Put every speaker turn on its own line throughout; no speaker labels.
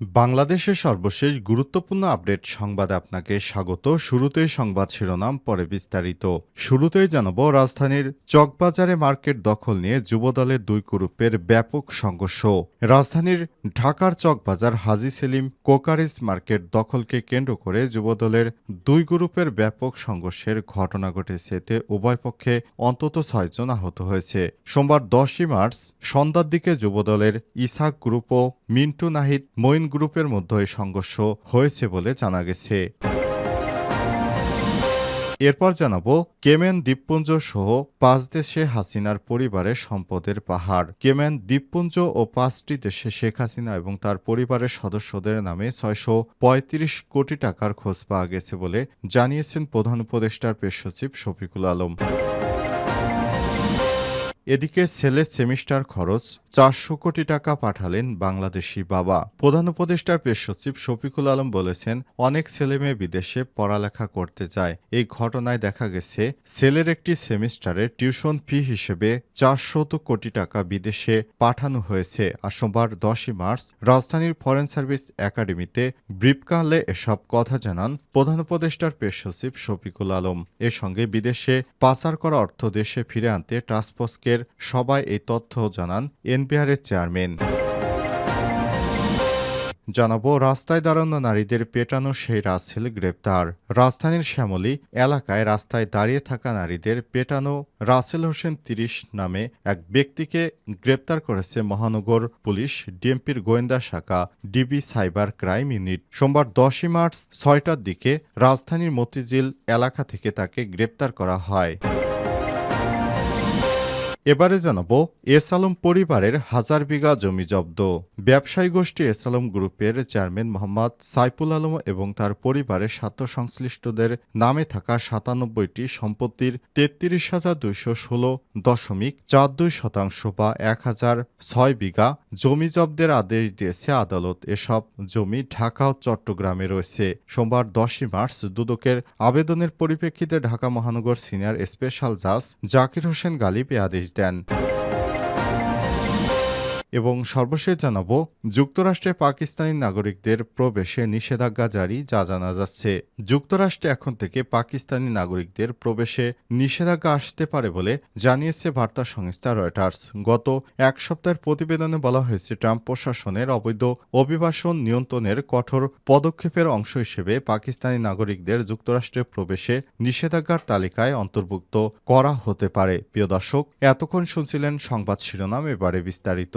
বাংলাদেশের সর্বশেষ গুরুত্বপূর্ণ আপডেট সংবাদে আপনাকে স্বাগত। শুরুতেই সংবাদ শিরোনাম, পরে বিস্তারিত। শুরুতেই জানাব রাজধানীর চকবাজারে মার্কেট দখল নিয়ে যুবদলের দুই গ্রুপের ব্যাপক সংঘর্ষ। রাজধানীর ঢাকার চকবাজার হাজি সেলিম কোকারিস মার্কেট দখলকে কেন্দ্র করে যুবদলের দুই গ্রুপের ব্যাপক সংঘর্ষের ঘটনা ঘটেছে এতে উভয় পক্ষে অন্তত ছয়জন আহত হয়েছে। সোমবার দশই মার্চ সন্ধ্যার দিকে যুবদলের ইসাক গ্রুপ ও মিন্টু নাহিদ মঈন গ্রুপের মধ্যে সংঘর্ষ হয়েছে বলে জানা গেছে। এরপর জানাব, কেমেন দ্বীপপুঞ্জ সহ পাঁচ দেশে হাসিনার পরিবারের সম্পদের পাহাড়। কেমেন দ্বীপপুঞ্জ ও পাঁচটি দেশে শেখ হাসিনা এবং তার পরিবারের সদস্যদের নামে ছয়শো পঁয়ত্রিশ কোটি টাকার খোঁজ পাওয়া গেছে বলে জানিয়েছেন প্রধান উপদেষ্টার প্রেস সচিব শফিকুল আলম। এদিকে ছেলের সেমিস্টার খরচ চারশো কোটি টাকা পাঠালেন বাংলাদেশি বাবা। প্রধান উপদেষ্টার প্রেস সচিব শফিকুল আলম বলেছেন, অনেক ছেলেমেয়ে বিদেশে পড়ালেখা করতে যায়। এই ঘটনায় দেখা গেছে ছেলের একটি সেমিস্টারে টিউশন ফি হিসেবে চারশত কোটি টাকা বিদেশে পাঠানো হয়েছে। আর সোমবার দশই মার্চ রাজধানীর ফরেন সার্ভিস একাডেমিতে ব্রিপকালে এসব কথা জানান প্রধান উপদেষ্টার প্রেস সচিব শফিকুল আলম। এর সঙ্গে বিদেশে পাচার করা অর্থ দেশে ফিরে আনতে টাস্কফোর্সকের সবাই এই তথ্য জানান এনবিআরের চেয়ারম্যান। জানাব, রাস্তায় দাঁড়ানো নারীদের পেটানো সেই রাসেল গ্রেপ্তার। রাজধানীর শ্যামলী এলাকায় রাস্তায় দাঁড়িয়ে থাকা নারীদের পেটানো রাসেল হোসেন তিরিশ নামে এক ব্যক্তিকে গ্রেপ্তার করেছে মহানগর পুলিশ, ডিএমপির গোয়েন্দা শাখা, ডিবি সাইবার ক্রাইম ইউনিট। সোমবার দশই মার্চ ছয়টার দিকে রাজধানীর মতিঝিল এলাকা থেকে তাকে গ্রেপ্তার করা হয়। এবারে জানাব এসালম পরিবারের হাজার বিঘা জমি জব্দ। ব্যবসায়ী গোষ্ঠী এসালম গ্রুপের চেয়ারম্যান মোহাম্মদ সাইফুল আলম এবং তার পরিবারের স্বার্থ সংশ্লিষ্টদের নামে থাকা সাতানব্বইটি সম্পত্তির তেত্রিশ হাজার দুইশো ষোলো দশমিক চার দুই শতাংশ বা এক হাজার ছয় বিঘা জমি জব্দের আদেশ দিয়েছে আদালত। এসব জমি ঢাকা ও চট্টগ্রামে রয়েছে। সোমবার দশই মার্চ দুদকের আবেদনের পরিপ্রেক্ষিতে ঢাকা মহানগর সিনিয়র স্পেশাল জাজ জাকির হোসেন গালিব এ আদেশ দেন এবং সর্বশেষ জানাব, যুক্তরাষ্ট্রে পাকিস্তানি নাগরিকদের প্রবেশে নিষেধাজ্ঞা জারি, যা জানা যাচ্ছে। যুক্তরাষ্ট্রে এখন থেকে পাকিস্তানি নাগরিকদের প্রবেশে নিষেধাজ্ঞা আসতে পারে বলে জানিয়েছে বার্তা সংস্থা রয়টার্স। গত এক সপ্তাহের প্রতিবেদনে বলা হয়েছে, ট্রাম্প প্রশাসনের অবৈধ অভিবাসন নিয়ন্ত্রণের কঠোর পদক্ষেপের অংশ হিসেবে পাকিস্তানি নাগরিকদের যুক্তরাষ্ট্রে প্রবেশে নিষেধাজ্ঞার তালিকায় অন্তর্ভুক্ত করা হতে পারে। প্রিয় দর্শক, এতক্ষণ শুনছিলেন সংবাদ শিরোনাম, এবারে বিস্তারিত।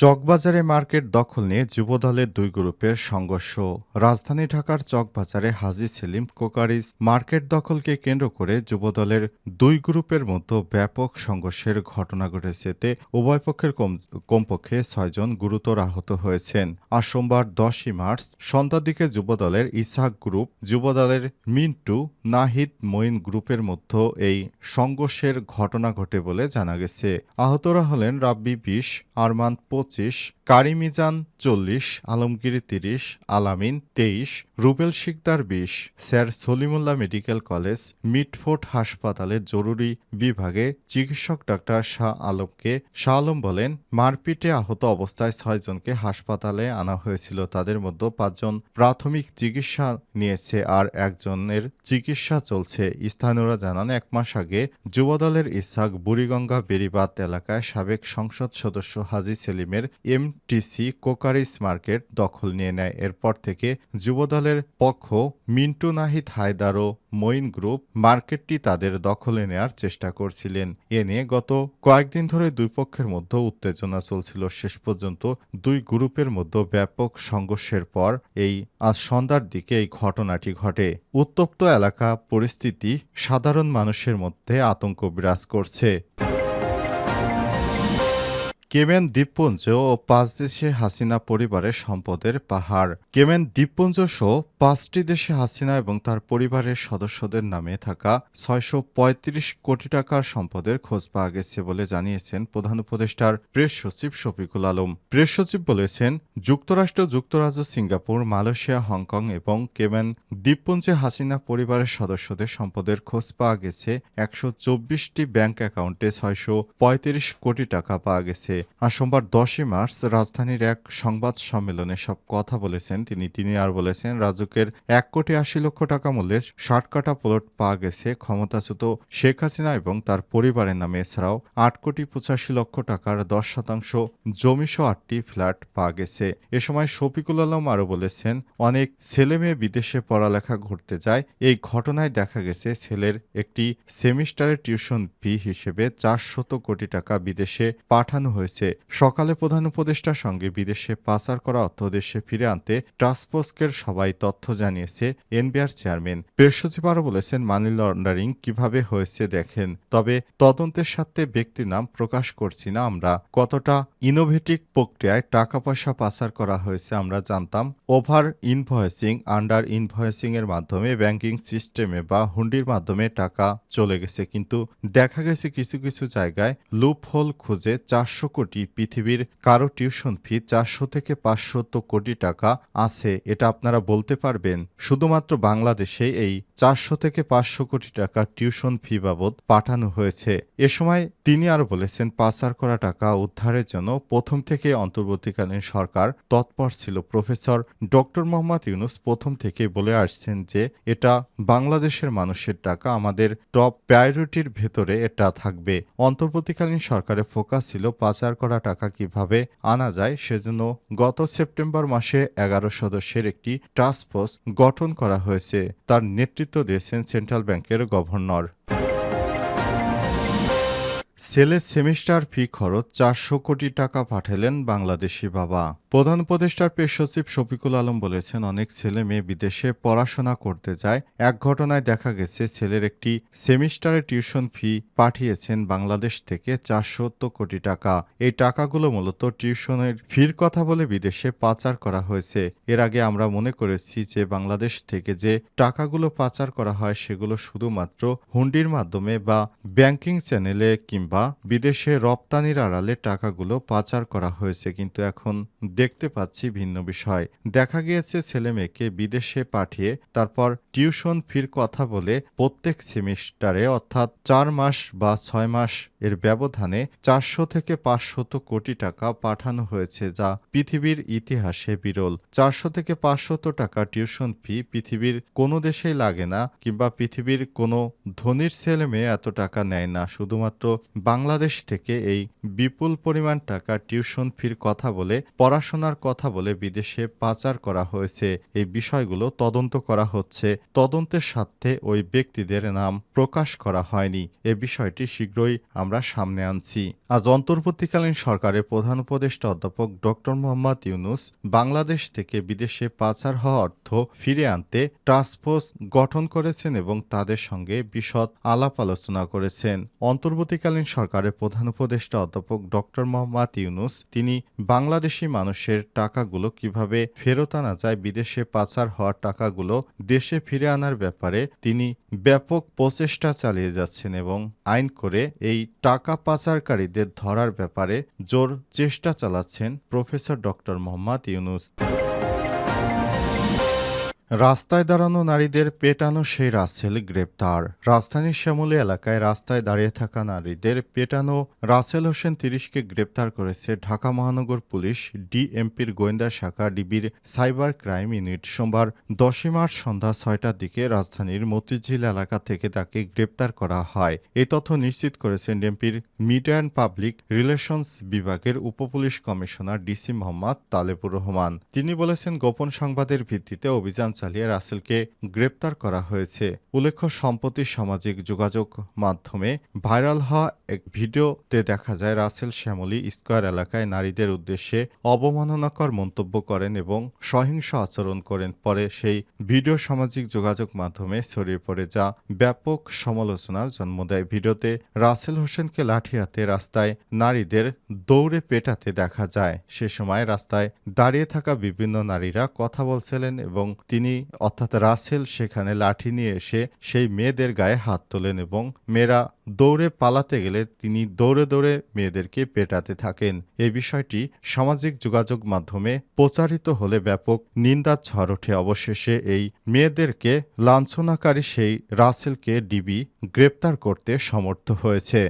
চকবাজারে মার্কেট দখল নিয়ে যুবদলের দুই গ্রুপের সংঘর্ষ। রাজধানী ঢাকার চকবাজারে হাজি সেলিম কোকারিজ মার্কেট দখলকে কেন্দ্র করে যুবদলের দুই গ্রুপের মধ্যে ব্যাপক সংঘর্ষের ঘটনা ঘটেছে। এতে উভয় পক্ষের কমপক্ষে ছয়জন গুরুতর আহত হয়েছেন। আর সোমবার দশই মার্চ সন্ধ্যার দিকে যুবদলের ইসাক গ্রুপ, যুবদলের মিন্টু, নাহিদ, মঈন গ্রুপের মধ্যে এই সংঘর্ষের ঘটনা ঘটে বলে জানা গেছে। আহতরা হলেন রাব্বি বিশ, আরমান পঁচিশ, কারিমিজান চল্লিশ, আলমগীর তিরিশ, আলামিন তেইশ, রুবেল শিকদার বিশ, sir Salimullah medical college Mitford হাসপাতালে জরুরি বিভাগে চিকিৎসক ডাক্তার শাহ আলমকে, শাহ আলম বলেন, মারপিটে আহত অবস্থায় ছয়জনকে হাসপাতালে আনা হয়েছিল। তাদের মধ্যে পাঁচজন প্রাথমিক চিকিৎসা নিয়েছে আর একজনের চিকিৎসা চলছে। স্থানীয়রা জানান, এক মাস আগে যুবদলের ইসাক বুড়িগঙ্গা বেরিবাত এলাকায় সাবেক সংসদ সদস্য হাজি সেলিমের এমটিসি কোকারিস মার্কেট দখল নিয়ে নেয়। এরপর থেকে যুবদলের পক্ষ মিন্টু নাহিদ হায়দার ও মঈন গ্রুপ মার্কেটটি তাদের দখলে নেয়ার চেষ্টা করছিলেন। এ নিয়ে গত কয়েকদিন ধরে দুই পক্ষের মধ্যে উত্তেজনা চলছিল। শেষ পর্যন্ত দুই গ্রুপের মধ্যে ব্যাপক সংঘর্ষের পর এই আজ সন্ধ্যার দিকে এই ঘটনাটি ঘটে। উত্তপ্ত এলাকা পরিস্থিতি সাধারণ মানুষের মধ্যে আতঙ্ক বিরাজ করছে। কেমেন দ্বীপপুঞ্জ ও পাঁচ দেশে হাসিনা পরিবারের সম্পদের পাহাড়। কেমেন দ্বীপপুঞ্জ সহ পাঁচটি দেশে হাসিনা এবং তার পরিবারের সদস্যদের নামে থাকা ছয়শো পঁয়ত্রিশ কোটি টাকার সম্পদের খোঁজ পাওয়া গেছে বলে জানিয়েছেন প্রধান উপদেষ্টার প্রেস সচিব শফিকুল আলম। প্রেস সচিব বলেছেন, যুক্তরাষ্ট্র, যুক্তরাজ্য, সিঙ্গাপুর, মালয়েশিয়া, হংকং এবং কেমেন দ্বীপপুঞ্জে হাসিনা পরিবারের সদস্যদের সম্পদের খোঁজ পাওয়া গেছে। একশো ব্যাংক অ্যাকাউন্টে ছয়শো পঁয়ত্রিশ কোটি টাকা পাওয়া গেছে। আর সোমবার দশই মার্চ রাজধানীর এক সংবাদ সম্মেলনে সব কথা বলেছেন তিনি। তিনি আর বলেছেন রাজুকের এক কোটি আশি লক্ষ টাকা মূল্যের ষাট কাটা প্লট পাওয়া গেছে ক্ষমতাচ্যুত শেখ হাসিনা এবং তার পরিবারের নামে। এছাড়াও আট কোটি পঁচাশি লক্ষ টাকার দশ শতাংশ জমিসহ আটটি ফ্ল্যাট পাওয়া গেছে। এ সময় শফিকুল আলম আরও বলেছেন, অনেক ছেলে মেয়ে বিদেশে পড়ালেখা করতে যায়। এই ঘটনায় দেখা গেছে, ছেলের একটি সেমিস্টারের টিউশন ফি হিসেবে চারশত কোটি টাকা বিদেশে পাঠানো হয়েছে। সকালে প্রধান উপদেষ্টার সঙ্গে বিদেশে পাচার করা অর্থ দেশে ফিরে আনতে টাস্কফোর্সের সবাই তথ্য জানিয়েছে এনবিআর চেয়ারম্যান। প্রেস সচিব আরও বলেছেন, মানি লন্ডারিং কীভাবে হয়েছে দেখেন, তবে তদন্তের সাথে ব্যক্তি নাম প্রকাশ করছি না আমরা। কতটা ইনোভেটিভ প্রক্রিয়ায় টাকা পয়সা পাচার করা হয়েছে আমরা জানতাম ওভার ইনভয়েসিং আন্ডার ইনভয়েসিং এর মাধ্যমে ব্যাংকিং সিস্টেমে বা হুন্ডির মাধ্যমে টাকা চলে গেছে। কিন্তু দেখা গেছে কিছু কিছু জায়গায় লুপ হোল খুঁজে চারশো কোটি পৃথিবীর কারও টিউশন ফি চারশো থেকে পাঁচশত কোটি টাকা আছে, এটা আপনারা বলতে পারবেন। শুধুমাত্র বাংলাদেশে এই চারশো থেকে পাঁচশো কোটি টাকা টিউশন ফি বাবদ পাঠানো হয়েছে। এ সময় তিনি আরও বলেছেন, পাচার করা টাকা উদ্ধারের জন্য প্রথম থেকে অন্তর্বর্তীকালীন সরকার তৎপর ছিল। প্রফেসর ডক্টর মোহাম্মদ ইউনুস প্রথম থেকে বলে আসছেন যে, এটা বাংলাদেশের মানুষের টাকা, আমাদের টপ প্রায়োরিটির ভেতরে এটা থাকবে। অন্তর্বর্তীকালীন সরকারের ফোকাস ছিল পাচার করা টাকা কীভাবে আনা যায় সেজন্য গত সেপ্টেম্বর মাসে এগারো সদস্যের একটি টাস্কফোর্স গঠন করা হয়েছে। তার নেতৃত্ব দিয়েছেন সেন্ট্রাল ব্যাংকের গভর্নর। ছেলের সেমিস্টার ফি খরচ চারশো কোটি টাকা পাঠালেন বাংলাদেশি বাবা। প্রধান উপদেষ্টার পেশ সচিব শফিকুল আলম বলেছেন, অনেক ছেলে মেয়ে বিদেশে পড়াশোনা করতে যায়। এক ঘটনায় দেখা গেছে, ছেলের একটি সেমিস্টারে টিউশন ফি পাঠিয়েছেন বাংলাদেশ থেকে চারশো কোটি টাকা। এই টাকাগুলো মূলত টিউশনের ফির কথা বলে বিদেশে পাচার করা হয়েছে। এর আগে আমরা মনে করেছি যে বাংলাদেশ থেকে যে টাকাগুলো পাচার করা হয়, সেগুলো শুধুমাত্র হুন্ডির মাধ্যমে বা ব্যাংকিং চ্যানেলে কিংবা বিদেশে রপ্তানির আড়ালে টাকাগুলো পাচার করা হয়েছে, কিন্তু এখন দেখতে পাচ্ছি ভিন্ন বিষয়। দেখা গিয়েছে ছেলে মেয়েকে বিদেশে পাঠিয়ে তারপর টিউশন ফির কথা বলে প্রত্যেক সেমিস্টারে, অর্থাৎ চার মাস বা ছয় মাস এর ব্যবধানে চারশো থেকে পাঁচশত কোটি টাকা পাঠানো হয়েছে, যা পৃথিবীর ইতিহাসে বিরল। চারশো থেকে পাঁচশত টাকা টিউশন ফি পৃথিবীর কোনো দেশেই লাগে না, কিংবা পৃথিবীর কোনো ধনির ছেলে মেয়ে এত টাকা নেয় না। শুধুমাত্র বাংলাদেশ থেকে এই বিপুল পরিমাণ টাকা টিউশন ফির কথা বলে, পড়াশোনার কথা বলে বিদেশে পাচার করা হয়েছে। এই বিষয়গুলো তদন্ত করা হচ্ছে। তদন্তের স্বার্থে ওই ব্যক্তিদের নাম প্রকাশ করা হয়নি। এ বিষয়টি শীঘ্রই আমরা সামনে আনছি। আজ অন্তর্বর্তীকালীন সরকারের প্রধান উপদেষ্টা অধ্যাপক ডক্টর মোহাম্মদ ইউনুস বাংলাদেশ থেকে বিদেশে পাচার হওয়া অর্থ ফিরে আনতে টাস্কফোর্স গঠন করেছেন এবং তাদের সঙ্গে বিশদ আলাপ আলোচনা করেছেন। অন্তর্বর্তীকালীন সরকারের প্রধান উপদেষ্টা অধ্যাপক ডক্টর মোহাম্মদ ইউনুস তিনি বাংলাদেশি মানুষের টাকাগুলো কীভাবে ফেরত আনা যায়, বিদেশে পাচার হওয়ার টাকাগুলো দেশে ফিরে আনার ব্যাপারে তিনি ব্যাপক প্রচেষ্টা চালিয়ে যাচ্ছেন এবং আইন করে এই টাকা পাচারকারীদের ধরার ব্যাপারে জোর চেষ্টা চালাচ্ছেন প্রফেসর ডক্টর মোহাম্মদ ইউনুস। রাস্তায় দাঁড়ানো নারীদের পেটানো সেই রাসেল গ্রেপ্তার। রাজধানীর শ্যামলী এলাকায় রাস্তায় দাঁড়িয়ে থাকা নারীদের পেটানো রাসেল হোসেন তিরিশকে গ্রেপ্তার করেছে ঢাকা মহানগর পুলিশ, ডিএমপির গোয়েন্দা শাখা, ডিবির সাইবার ক্রাইম ইউনিট। সোমবার দশই মার্চ সন্ধ্যা ছয়টার দিকে রাজধানীর মতিঝিল এলাকা থেকে তাকে গ্রেপ্তার করা হয়। এ তথ্য নিশ্চিত করেছেন ডিএমপির মিডিয়া অ্যান্ড পাবলিক রিলেশনস বিভাগের উপপুলিশ কমিশনার ডিসি মোহাম্মদ তালেবুর রহমান। তিনি বলেছেন, গোপন সংবাদের ভিত্তিতে অভিযান চালিয়ে রাসেলকে গ্রেপ্তার করা হয়েছে। উল্লেখ্য, সম্প্রতি সামাজিক যোগাযোগ মাধ্যমে ভাইরাল হওয়া এক ভিডিওতে দেখা যায়, রাসেল শ্যামলী স্কয়ার এলাকায় নারীদের উদ্দেশ্যে অবমাননাকর মন্তব্য করেন এবং সহিংস আচরণ করেন। পরে সেই ভিডিও সামাজিক যোগাযোগ মাধ্যমে ছড়িয়ে পড়ে, যা ব্যাপক সমালোচনার জন্ম দেয়। ভিডিওতে রাসেল হোসেনকে লাঠি হাতে রাস্তায় নারীদের দৌড়ে পেটাতে দেখা যায়। সে সময় রাস্তায় দাঁড়িয়ে থাকা বিভিন্ন নারীরা কথা বলছিলেন এবং তিনি, অর্থাৎ রাসেল, সেখানে লাঠি নিয়ে এসে সেই মেয়েদের গায়ে হাত তোলেন এবং মেয়েরা দৌড়ে পালাতে গেলে তিনি দৌড়ে দৌড়ে মেয়েদেরকে পেটাতে থাকেন। এই বিষয়টি সামাজিক যোগাযোগ মাধ্যমে প্রচারিত হলে ব্যাপক নিন্দার ঝড় ওঠে। অবশেষে এই মেয়েদেরকে লাঞ্ছনাকারী সেই রাসেলকে ডিবি গ্রেপ্তার করতে সমর্থ হয়েছে।